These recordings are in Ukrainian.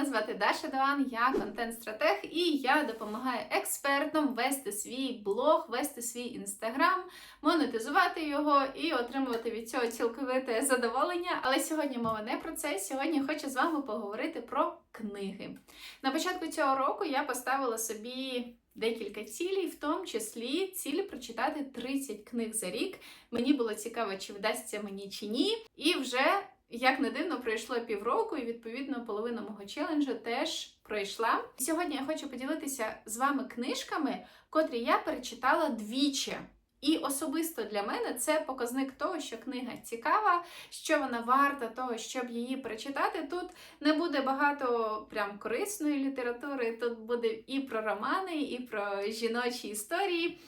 мене звати Даша Даван, я контент-стратег і я допомагаю експертам вести свій блог, вести свій інстаграм, монетизувати його і отримувати від цього цілковите задоволення. Але сьогодні мова не про це. Сьогодні хочу з вами поговорити про книги. На початку цього року я поставила собі. Декілька цілей, в тому числі цілі прочитати 30 книг за рік. Мені було цікаво, чи вдасться мені чи ні. І вже як не дивно, пройшло півроку, і відповідно половина мого челенджу теж пройшла. Сьогодні я хочу поділитися з вами книжками, котрі я перечитала двічі. І особисто для мене це показник того, що книга цікава, що вона варта того, щоб її прочитати. Тут не буде багато прям корисної літератури, тут буде і про романи, і про жіночі історії.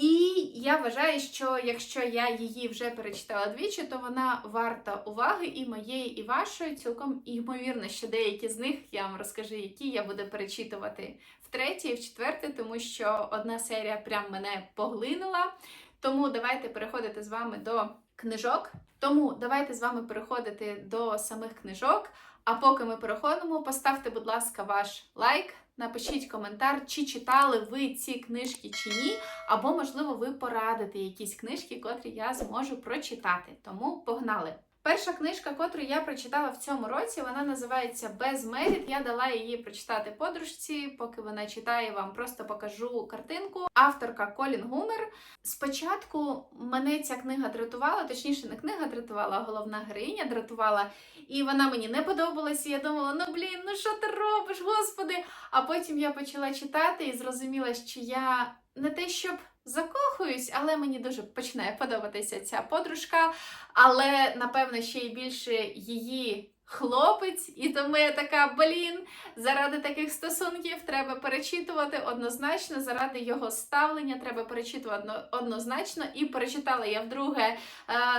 І я вважаю, що якщо я її вже перечитала двічі, то вона варта уваги і моєї, і вашої. Цілком ймовірно, що деякі з них я вам розкажу, які я буду перечитувати втретє і в четверте, тому що одна серія прям мене поглинула. Тому давайте переходити з вами до книжок. Тому давайте з вами переходити до самих книжок. А поки ми переходимо, поставте, будь ласка, ваш лайк. Напишіть коментар, чи читали ви ці книжки чи ні, або, можливо, ви порадите якісь книжки, котрі я зможу прочитати. Тому погнали! Перша книжка, котру я прочитала в цьому році, вона називається Безмеріт. Я дала її прочитати подружці. Поки вона читає, вам просто покажу картинку. Авторка Колін Гумер. Спочатку мене ця книга дратувала, точніше, не книга дратувала, а головна героїня дратувала. І вона мені не подобалася. Я думала, ну блін, ну що ти робиш, господи? А потім я почала читати і зрозуміла, що я не те, щоб закохуюсь, але мені дуже починає подобатися ця подружка. Але, напевно, ще й більше її хлопець. І тому я така, блін, заради таких стосунків треба перечитувати однозначно, заради його ставлення треба перечитувати однозначно. І перечитала я вдруге е,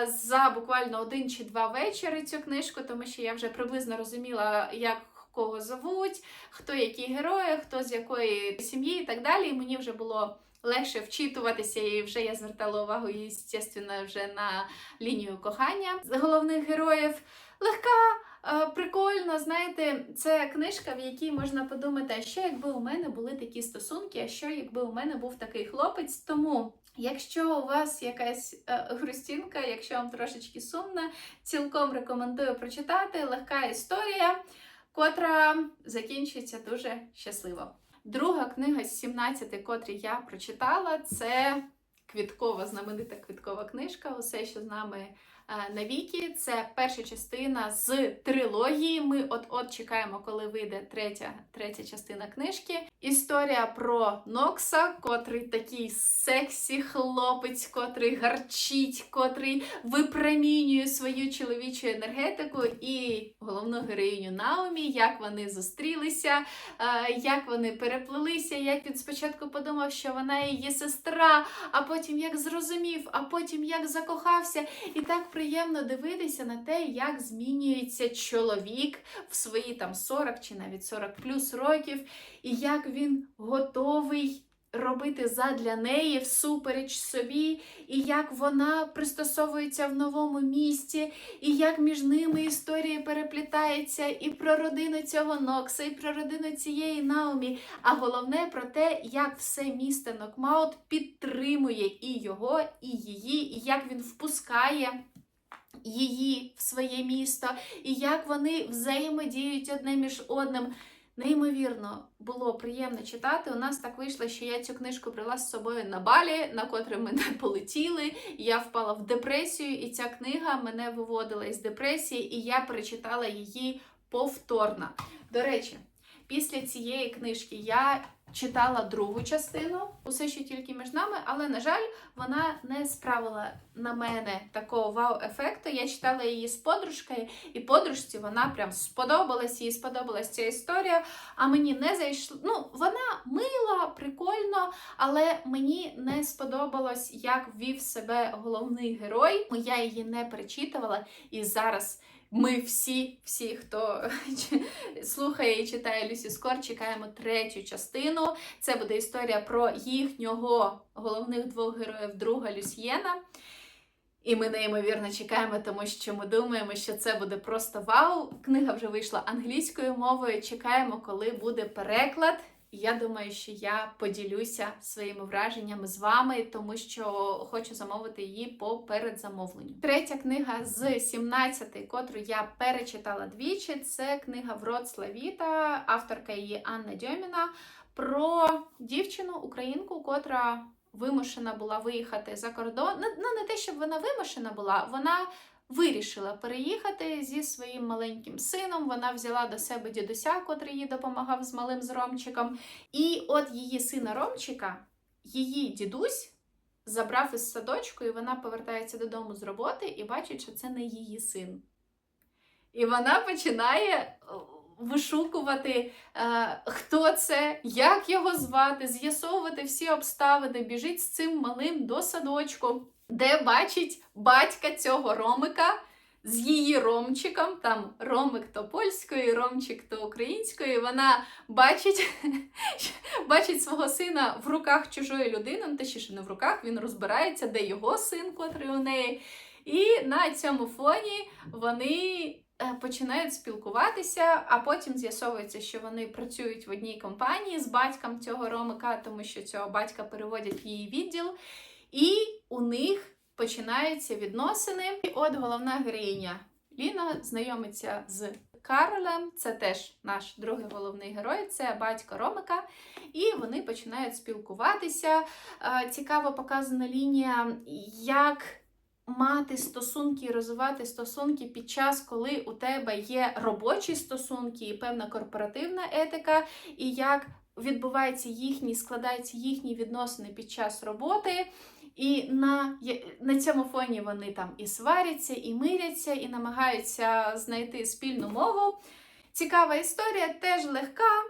за буквально один чи два вечори цю книжку, тому що я вже приблизно розуміла, як. Кого зовуть, хто які герої, хто з якої сім'ї і так далі. І мені вже було легше вчитуватися, і вже я звертала увагу, звісно, вже на лінію кохання головних героїв. Легка, прикольно, знаєте, це книжка, в якій можна подумати, а що якби у мене були такі стосунки, а що якби у мене був такий хлопець. Тому, якщо у вас якась грустінка, якщо вам трошечки сумно, цілком рекомендую прочитати легка історія, котра закінчується дуже щасливо. Друга книга з 17, котрі я прочитала, це квіткова, знаменита квіткова книжка. Усе, що з нами навіки. Це перша частина з трилогії. Ми от-от чекаємо, коли вийде третя третя частина книжки. Історія про Нокса, котрий такий сексі хлопець, котрий гарчить, котрий випромінює свою чоловічу енергетику, і головну героїню Наумі, як вони зустрілися, як вони переплелися, як він спочатку подумав, що вона її сестра, а потім як зрозумів, а потім як закохався. І так приємно дивитися на те, як змінюється чоловік в свої там 40 чи навіть 40 плюс років, і як він готовий. Робити задля неї всупереч собі, і як вона пристосовується в новому місті, і як між ними історії переплітаються, і про родину цього Нокса, і про родину цієї Наумі. А головне про те, як все місто Нокмаут підтримує і його, і її, і як він впускає її в своє місто, і як вони взаємодіють одне між одним. Неймовірно, було приємно читати. У нас так вийшло, що я цю книжку брала з собою на балі, на котрий ми не полетіли. Я впала в депресію, і ця книга мене виводила із депресії, і я перечитала її повторно. До речі, після цієї книжки я читала другу частину, усе що тільки між нами, але, на жаль, вона не справила на мене такого вау-ефекту. Я читала її з подружкою, і подружці вона прям сподобалась, їй сподобалась ця історія. А мені не зайшло. Ну, вона мила, прикольно, але мені не сподобалось, як вів себе головний герой. Я її не перечитувала і зараз. Ми всі, всі, хто слухає і читає Люсі Скор, чекаємо третю частину. Це буде історія про їхнього головних двох героїв, друга Люсьєна. І ми неймовірно чекаємо, тому що ми думаємо, що це буде просто вау. Книга вже вийшла англійською мовою. Чекаємо, коли буде переклад. Я думаю, що я поділюся своїми враженнями з вами, тому що хочу замовити її по передзамовленню. Третя книга з 17, котру я перечитала двічі. Це книга Вроцлавіта, авторка її Анна Дьоміна про дівчину, українку, котра вимушена була виїхати за кордон. Ну, ну, не те, щоб вона вимушена була, вона вирішила переїхати зі своїм маленьким сином. Вона взяла до себе дідуся, котрий їй допомагав з малим з Ромчиком. І от її сина Ромчика, її дідусь. Забрав із садочку, і вона повертається додому з роботи і бачить, що це не її син. І вона починає е, вишукувати, е, хто це, як його звати, з'ясовувати всі обставини, біжить з цим малим до садочку, де бачить батька цього Ромика з її Ромчиком. Там Ромик то польською, Ромчик то українською. Вона бачить, бачить свого сина в руках чужої людини, ну точніше не в руках, він розбирається, де його син, котрий у неї. І на цьому фоні вони е, починають спілкуватися, а потім з'ясовується, що вони працюють в одній компанії з батьком цього Ромика, тому що цього батька переводять в її відділ, і у них починаються відносини. І от головна героїня Ліна знайомиться з Каролем, це теж наш другий головний герой, це батько Ромика, і вони починають спілкуватися. Е, Цікаво показана лінія, як мати стосунки і розвивати стосунки під час, коли у тебе є робочі стосунки і певна корпоративна етика, і як відбуваються їхні, складаються їхні відносини під час роботи. І на, на цьому фоні вони там і сваряться, і миряться, і намагаються знайти спільну мову. Цікава історія, теж легка,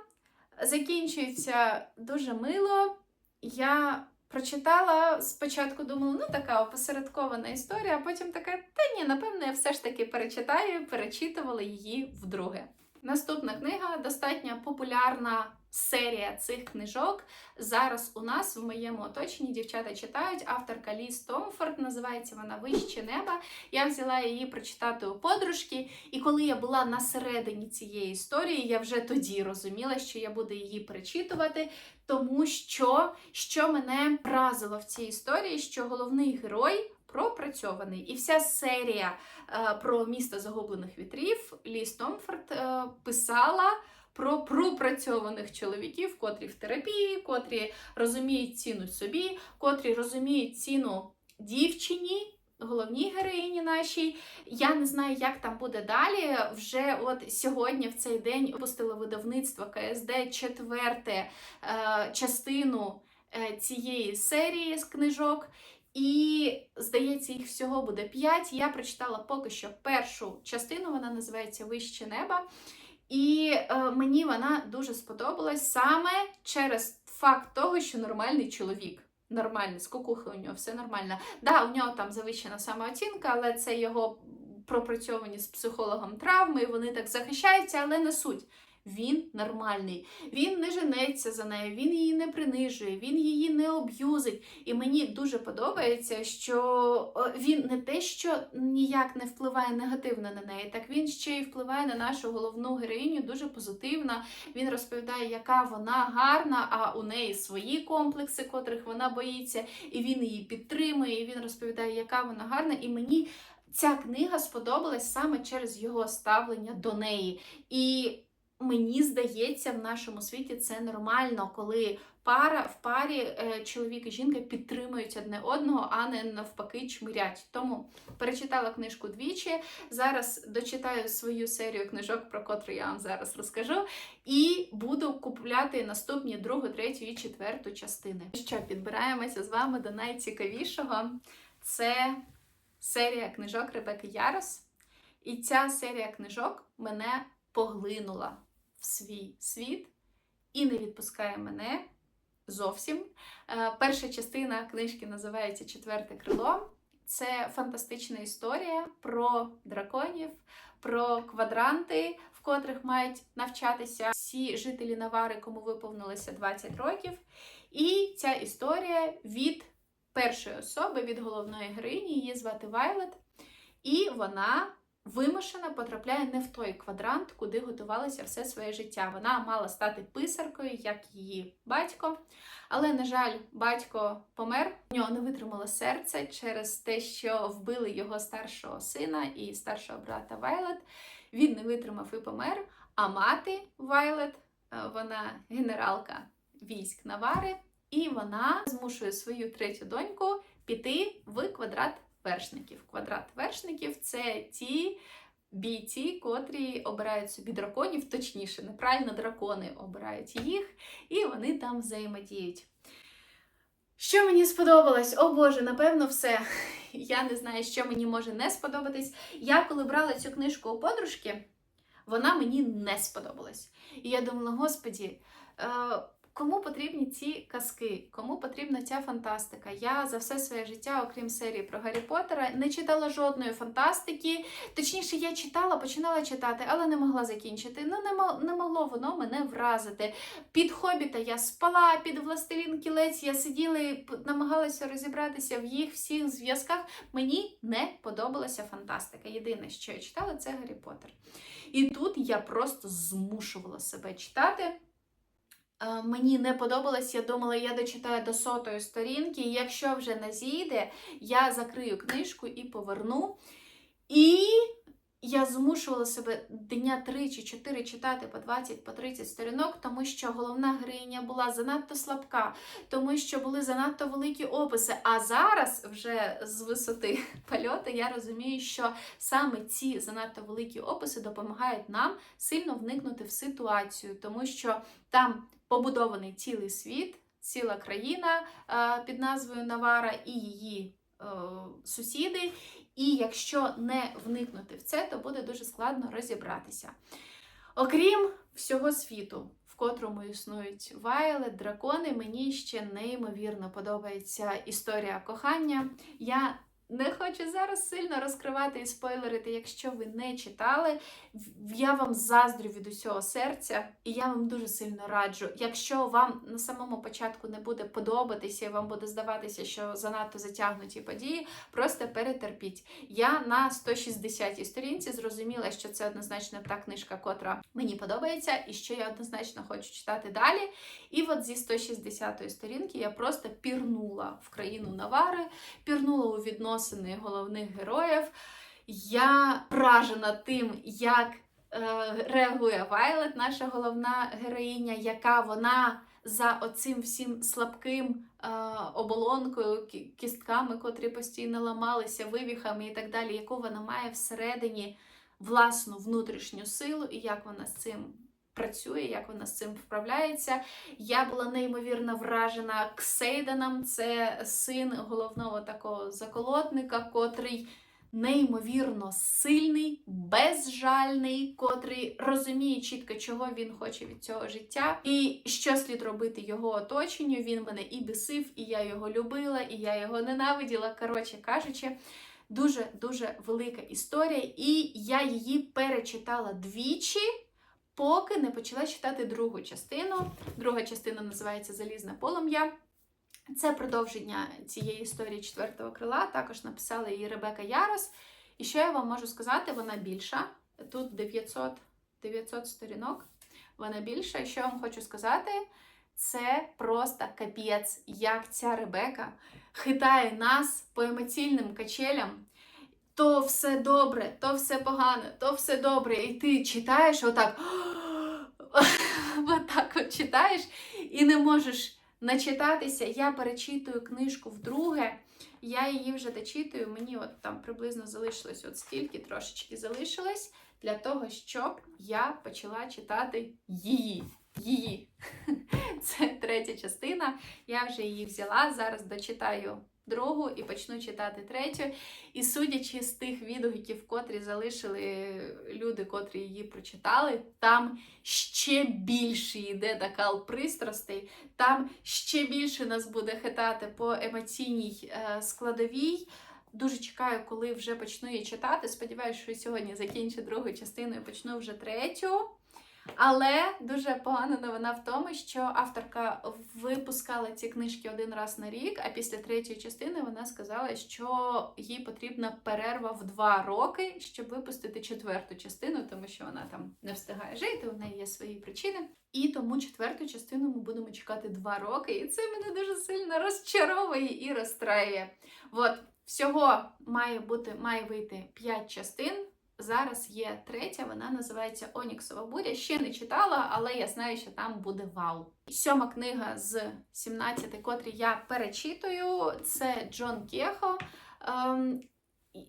закінчується дуже мило. Я прочитала спочатку, думала, ну така опосередкована історія, а потім така, та ні, напевно, я все ж таки перечитаю, перечитувала її вдруге. Наступна книга достатньо популярна серія цих книжок. Зараз у нас в моєму оточенні дівчата читають. Авторка Ліз Томфорд, називається вона Вище неба. Я взяла її прочитати у подружки, і коли я була на середині цієї історії, я вже тоді розуміла, що я буду її перечитувати, тому що, що мене вразило в цій історії, що головний герой. Пропрацьований. І вся серія е, про місто загублених вітрів Ліз Томфорд е, писала про пропрацьованих чоловіків, котрі в терапії, котрі розуміють ціну собі, котрі розуміють ціну дівчині. Головній героїні нашій. Я не знаю, як там буде далі. Вже от сьогодні, в цей день, випустило видавництво КСД четверте е, частину е, цієї серії з книжок. І, здається, їх всього буде п'ять. Я прочитала поки що першу частину, вона називається Вище неба. І е, мені вона дуже сподобалась саме через факт того, що нормальний чоловік. Нормальний, з кукухи у нього все нормально. Да, у нього там завищена самооцінка, але це його пропрацьовані з психологом травми, і вони так захищаються, але не суть. Він нормальний, він не женеться за нею, він її не принижує, він її не об'юзить. І мені дуже подобається, що він не те, що ніяк не впливає негативно на неї, так він ще й впливає на нашу головну героїню дуже позитивно. Він розповідає, яка вона гарна, а у неї свої комплекси, котрих вона боїться, і він її підтримує. І він розповідає, яка вона гарна. І мені ця книга сподобалась саме через його ставлення до неї. І Мені здається, в нашому світі це нормально, коли пара в парі е, чоловік і жінка підтримують одне одного, а не навпаки чмирять. Тому перечитала книжку двічі. Зараз дочитаю свою серію книжок, про котру я вам зараз розкажу, і буду купляти наступні другу, третю і четверту частини. Що підбираємося з вами до найцікавішого. Це серія книжок Ребекки Ярос. І ця серія книжок мене поглинула в свій світ і не відпускає мене зовсім. Е, Перша частина книжки називається Четверте крило. Це фантастична історія про драконів, про квадранти, в котрих мають навчатися всі жителі Навари, кому виповнилося 20 років. І ця історія від першої особи від головної героїні. Її звати Вайлет, і вона вимушена потрапляє не в той квадрант, куди готувалася все своє життя. Вона мала стати писаркою, як її батько. Але, на жаль, батько помер. У нього не витримало серце через те, що вбили його старшого сина і старшого брата Вайлет. Він не витримав і помер. А мати Вайлет, е, вона генералка військ Навари, і вона змушує свою третю доньку піти в квадрат вершників. Квадрат вершників це ті бійці, котрі обирають собі драконів, точніше, неправильно дракони обирають їх, і вони там взаємодіють. Що мені сподобалось? О Боже, напевно, все. Я не знаю, що мені може не сподобатись. Я коли брала цю книжку у подружки, вона мені не сподобалась. І я думала, господі, е, кому потрібні ці казки, кому потрібна ця фантастика? Я за все своє життя, окрім серії про Гаррі Поттера, не читала жодної фантастики. Точніше, я читала, починала читати, але не могла закінчити. Ну, не, мо- не могло воно мене вразити. Під Хобіта я спала, під Властелін кілець я сиділа і намагалася розібратися в їх всіх зв'язках. Мені не подобалася фантастика. Єдине, що я читала, це Гаррі Поттер. І тут я просто змушувала себе читати. Е, Мені не подобалось, я думала, я дочитаю до сотої сторінки, і якщо вже не зійде, я закрию книжку і поверну. І я змушувала себе дня 3 чи 4 читати по 20, по 30 сторінок, тому що головна героїня була занадто слабка, тому що були занадто великі описи. А зараз, вже з висоти польоту, я розумію, що саме ці занадто великі описи допомагають нам сильно вникнути в ситуацію, тому що там побудований цілий світ, ціла країна е, під назвою Навара і її е, сусіди. І якщо не вникнути в це, то буде дуже складно розібратися. Окрім всього світу, в котрому існують вайлет, дракони, мені ще неймовірно подобається історія кохання. Я не хочу зараз сильно розкривати і спойлерити, якщо ви не читали. Я вам заздрю від усього серця, і я вам дуже сильно раджу. Якщо вам на самому початку не буде подобатися, і вам буде здаватися, що занадто затягнуті події, просто перетерпіть. Я на 160-й сторінці зрозуміла, що це однозначно та книжка, котра мені подобається, і що я однозначно хочу читати далі. І от зі 160-ї сторінки я просто пірнула в країну Навари, пірнула у відносини головних героїв. Я вражена тим, як е, реагує Вайлет, наша головна героїня, яка вона за оцим всім слабким е, оболонкою, кістками, котрі постійно ламалися, вивіхами і так далі, яку вона має всередині власну внутрішню силу, і як вона з цим працює, як вона з цим вправляється. Я була неймовірно вражена Ксейданом, це син головного такого заколотника, котрий неймовірно сильний, безжальний, котрий розуміє чітко, чого він хоче від цього життя, і що слід робити його оточенню. Він мене і бесив, і я його любила, і я його ненавиділа. Коротше кажучи, дуже дуже велика історія, і я її перечитала двічі. Поки не почала читати другу частину. Друга частина називається Залізне полум'я. Це продовження цієї історії четвертого крила. Також написала її Ребека Ярос. І що я вам можу сказати, вона більша. Тут 900, 900 сторінок. Вона більша. І що я вам хочу сказати, це просто капець, як ця Ребека хитає нас по емоційним качелям. То все добре, то все погано, то все добре. І ти читаєш отак. Отак от читаєш і не можеш начитатися. Я перечитую книжку вдруге. Я її вже дочитую. Мені от там приблизно залишилось от стільки, трошечки залишилось для того, щоб я почала читати її. Її. Це третя частина. Я вже її взяла. Зараз дочитаю другу і почну читати третю. І судячи з тих відгуків, котрі залишили люди, котрі її прочитали, там ще більше йде накал пристрастей, там ще більше нас буде хитати по емоційній е, складовій. Дуже чекаю, коли вже почну її читати. Сподіваюся, що сьогодні закінчу другу частину і почну вже третю. Але дуже погана новина в тому, що авторка випускала ці книжки один раз на рік, а після третьої частини вона сказала, що їй потрібна перерва в два роки, щоб випустити четверту частину, тому що вона там не встигає жити, у неї є свої причини. І тому четверту частину ми будемо чекати два роки, і це мене дуже сильно розчаровує і розстраює. От всього має бути має вийти п'ять частин. Зараз є третя, вона називається Оніксова буря. Ще не читала, але я знаю, що там буде вау. Сьома книга з 17, котрі я перечитую, це Джон Кехо.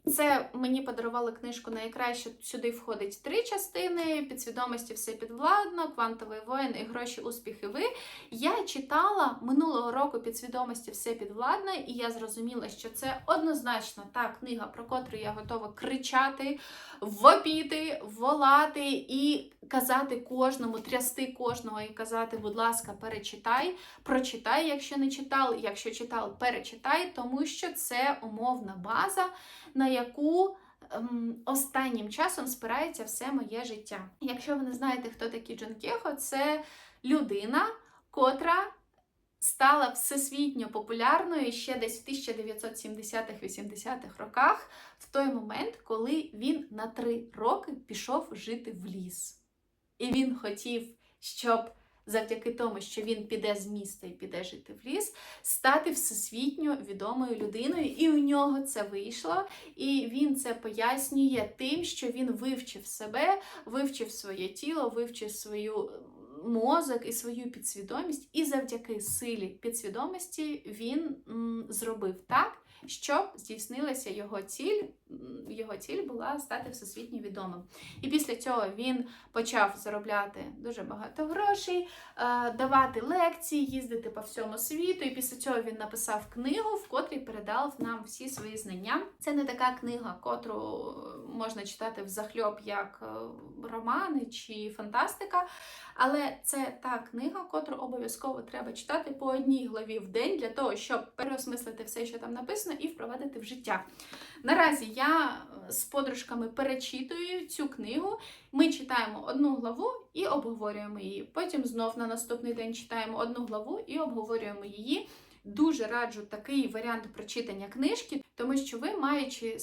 Це мені подарували книжку найкраще. Сюди входить три частини: підсвідомості все підвладно, квантовий воїн і гроші, успіхи ви. Я читала минулого року підсвідомості все підвладно, і я зрозуміла, що це однозначно та книга, про котру я готова кричати, вопіти, волати і казати кожному, трясти кожного і казати, будь ласка, перечитай, прочитай, якщо не читав, якщо читав, перечитай, тому що це умовна база, на яку ем, останнім часом спирається все моє життя. Якщо ви не знаєте, хто такий Джон Кехо, це людина, котра стала всесвітньо популярною ще десь в 1970-80-х роках, в той момент, коли він на три роки пішов жити в ліс. І він хотів, щоб завдяки тому, що він піде з міста і піде жити в ліс, стати всесвітньо відомою людиною. І у нього це вийшло. І він це пояснює тим, що він вивчив себе, вивчив своє тіло, вивчив свою мозок і свою підсвідомість. І завдяки силі підсвідомості він м, зробив так. Щоб здійснилася його ціль, його ціль була стати всесвітньо відомим. І після цього він почав заробляти дуже багато грошей, е, давати лекції, їздити по всьому світу. І після цього він написав книгу, в котрій передав нам всі свої знання. Це не така книга, котру можна читати взахльоб як е, романи чи фантастика. Але це та книга, котру обов'язково треба читати по одній главі в день для того, щоб переосмислити все, що там написано, і впровадити в життя. Наразі я е, з подружками перечитую цю книгу. Ми читаємо одну главу і обговорюємо її. Потім знов на наступний день читаємо одну главу і обговорюємо її. Дуже раджу такий варіант прочитання книжки, тому що ви, маючи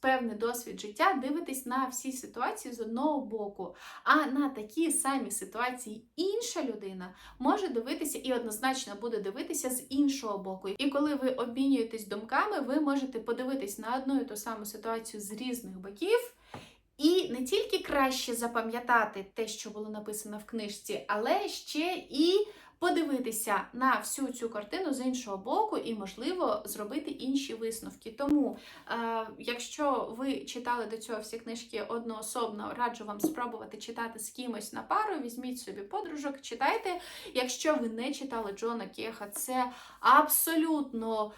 певний досвід життя, дивитесь на всі ситуації з одного боку. А на такі самі ситуації інша людина може дивитися і однозначно буде дивитися з іншого боку. І коли ви обмінюєтесь думками, ви можете подивитись на одну і ту саму ситуацію з різних боків. І не тільки краще запам'ятати те, що було написано в книжці, але ще і подивитися на всю цю картину з іншого боку і, можливо, зробити інші висновки. Тому, е, якщо ви читали до цього всі книжки одноособно, раджу вам спробувати читати з кимось на пару. Візьміть собі подружок, читайте. Якщо ви не читали Джона Кеха, це абсолютно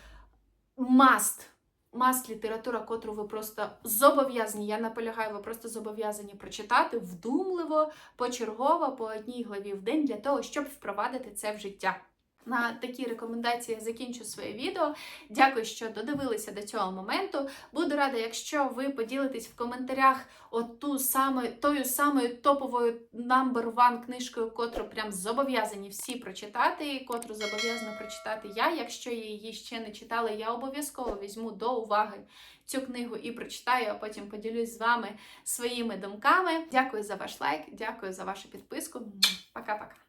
маст. Маст література, котру ви просто зобов'язані, я наполягаю, ви просто зобов'язані прочитати вдумливо, почергово, по одній главі в день для того, щоб впровадити це в життя. На такі рекомендації я закінчу своє відео. Дякую, що додивилися до цього моменту. Буду рада, якщо ви поділитесь в коментарях от ту саме, тою самою топовою number one книжкою, котру прям зобов'язані всі прочитати, і котру зобов'язана прочитати я. Якщо її ще не читала, я обов'язково візьму до уваги цю книгу і прочитаю, а потім поділюсь з вами своїми думками. Дякую за ваш лайк, дякую за вашу підписку. Пока-пока.